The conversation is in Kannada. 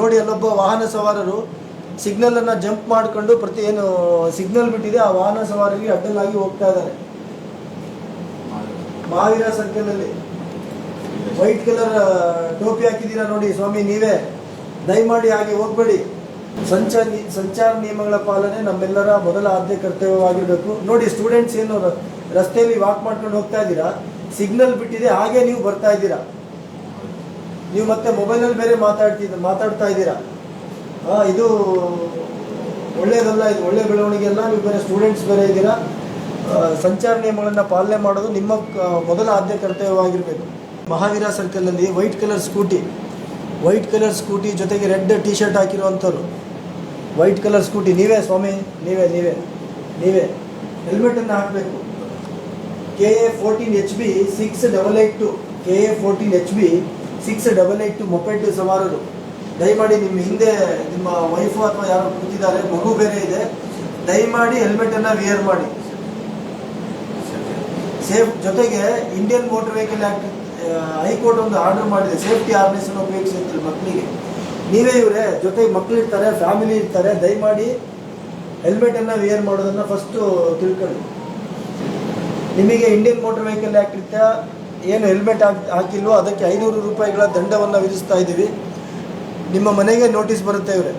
ನೋಡಿ ಅಲ್ಲೊಬ್ಬ ವಾಹನ ಸವಾರರು ಸಿಗ್ನಲ್ ಅನ್ನ ಜಂಪ್ ಮಾಡ್ಕೊಂಡು ಪ್ರತಿ ಏನು ಸಿಗ್ನಲ್ ಬಿಟ್ಟಿದೆ, ಆ ವಾಹನ ಸವಾರರಿಗೆ ಅಡ್ಡಲಾಗಿ ಹೋಗ್ತಾ ಇದ್ದಾರೆ. ಮಹಾವೀರ ಸರ್ಕಲಲ್ಲಿ ವೈಟ್ ಕಲರ್ ಟೋಪಿ ಹಾಕಿದ್ದೀರಾ ನೋಡಿ ಸ್ವಾಮಿ ನೀವೇ. ದಯಮಾಡಿ ಹಾಗೆ ಹೋಗ್ಬೇಡಿ. ಸಂಚಾರ ಸಂಚಾರ ನಿಯಮಗಳ ಪಾಲನೆ ನಮ್ಮೆಲ್ಲರ ಮೊದಲ ಆದ್ಯ ಕರ್ತವ್ಯವಾಗಿರಬೇಕು. ನೋಡಿ ಸ್ಟೂಡೆಂಟ್ಸ್ ಏನು ರಸ್ತೆಯಲ್ಲಿ ವಾಕ್ ಮಾಡ್ಕೊಂಡು ಹೋಗ್ತಾ ಇದ್ದೀರಾ ಸಿಗ್ನಲ್ ಬಿಟ್ಟಿದೆ, ಹಾಗೆ ನೀವು ಬರ್ತಾ ಇದ್ದೀರಾ. ನೀವು ಮತ್ತೆ ಮೊಬೈಲಲ್ಲಿ ಬೇರೆ ಮಾತಾಡ್ತಿದ್ದ ಮಾತಾಡ್ತಾ ಇದ್ದೀರಾ? ಹಾಂ ಇದು ಒಳ್ಳೇದಲ್ಲ, ಇದು ಒಳ್ಳೆ ಬೆಳವಣಿಗೆ ಅಲ್ಲ ನೀವು ಬೇರೆ ಸ್ಟೂಡೆಂಟ್ಸ್ ಬೇರೆ ಇದ್ದೀರಾ? ಸಂಚಾರ ನಿಯಮಗಳನ್ನು ಪಾಲನೆ ಮಾಡೋದು ನಿಮ್ಮ ಮೊದಲ ಆದ್ಯ ಕರ್ತವ್ಯವಾಗಿರಬೇಕು. Mahaveer ಸರ್ಕಲಲ್ಲಿ white colour scooty white colour scooty ಜೊತೆಗೆ ರೆಡ್ ಟಿ ಶರ್ಟ್ ಹಾಕಿರುವಂಥವ್ರು. ವೈಟ್ ಕಲರ್ ಸ್ಕೂಟಿ ನೀವೇ ಸ್ವಾಮಿ, ನೀವೇ ನೀವೇ ನೀವೇ ಹೆಲ್ಮೆಟನ್ನು ಹಾಕಬೇಕು. K A fourteen H B six double eight two K A fourteen H B six double eight two moped ಸವಾರರು. ದಯಮಾಡಿ ನಿಮ್ಮ ಹಿಂದೆ ನಿಮ್ಮ ವೈಫು ಅಥವಾ ಯಾರೋ ಕೂತಿದ್ದಾರೆ, ಮಗು ಬೇರೆ ಇದೆ. ದಯಮಾಡಿ ಹೆಲ್ಮೆಟ್ ಅನ್ನ ವಿಯರ್ ಮಾಡಿ. ಸೇಫ್ ಜೊತೆಗೆ Indian motor vehicle act High Court ಒಂದು ಆರ್ಡರ್ ಮಾಡಿದೆ. ಸೇಫ್ಟಿ ಹಾರ್ನೆಸ್ ಅನ್ನು ಉಪಯೋಗಿಸಿರ್ತಾರೆ ಮಕ್ಕಳಿಗೆ. ನೀವೇ ಇವರೇ ಜೊತೆಗೆ ಮಕ್ಕಳು ಇರ್ತಾರೆ ಫ್ಯಾಮಿಲಿ ಇರ್ತಾರೆ. ದಯಮಾಡಿ ಹೆಲ್ಮೆಟ್ ಅನ್ನ ವಿಯರ್ ಮಾಡೋದನ್ನ ಫಸ್ಟ್ ತಿಳ್ಕೊಳ್ಳಿ. ನಿಮಗೆ ಇಂಡಿಯನ್ ಮೋಟರ್ ವೆಹಿಕಲ್ ಆಕ್ಟ್ ಏನು ಹೆಲ್ಮೆಟ್ ಹಾಕಿಲ್ವೋ ಅದಕ್ಕೆ ಐನೂರು ರೂಪಾಯಿಗಳ ದಂಡವನ್ನು ವಿಧಿಸ್ತಾ ಇದ್ದೀವಿ. ನಿಮ್ಮ ಮನೆಗೆ ನೋಟಿಸ್ ಬರುತ್ತೆ ಇವರೇ.